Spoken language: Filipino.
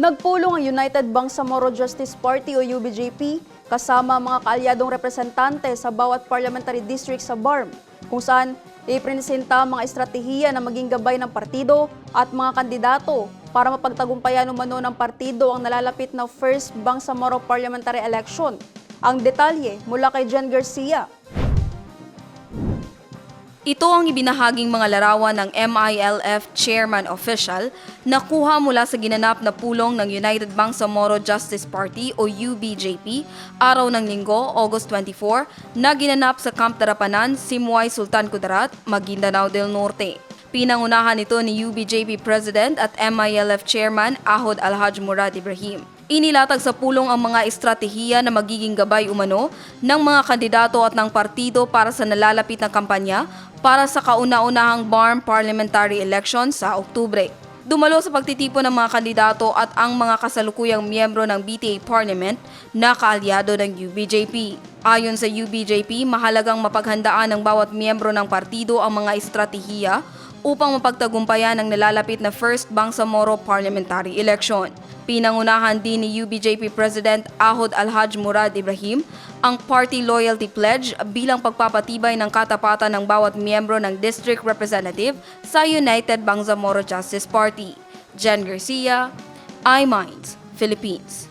Nagpulong ang United Bangsamoro Justice Party o UBJP kasama mga kaalyadong representante sa bawat parliamentary district sa BARM kung saan ipresenta mga estratehiya na maging gabay ng partido at mga kandidato para mapagtagumpayan umano ng partido ang nalalapit na First Bangsamoro Parliamentary Election. Ang detalye mula kay Jen Garcia. Ito ang ibinahaging mga larawan ng MILF Chairman Official na kuha mula sa ginanap na pulong ng United Bangsamoro Justice Party o UBJP araw ng linggo, August 24, na ginanap sa Camp Darapanan, Simway, Sultan Kudarat, Maguindanao del Norte. Pinangunahan ito ni UBJP President at MILF Chairman Ahod Alhaj Murad Ibrahim. Inilatag sa pulong ang mga estratehiya na magiging gabay umano ng mga kandidato at ng partido para sa nalalapit na kampanya para sa kauna-unahang BARM parliamentary election sa Oktubre. Dumalo sa pagtitipon ng mga kandidato at ang mga kasalukuyang miyembro ng BTA Parliament na kaalyado ng UBJP. Ayon sa UBJP, mahalagang mapaghandaan ng bawat miyembro ng partido ang mga estratehiya upang mapagtagumpayan ang nalalapit na First Bangsamoro Parliamentary Election. Pinangunahan din ni UBJP President Ahod Alhaj Murad Ibrahim ang Party Loyalty Pledge bilang pagpapatibay ng katapatan ng bawat miyembro ng District Representative sa United Bangsamoro Justice Party. Jen Garcia, iMinds, Philippines.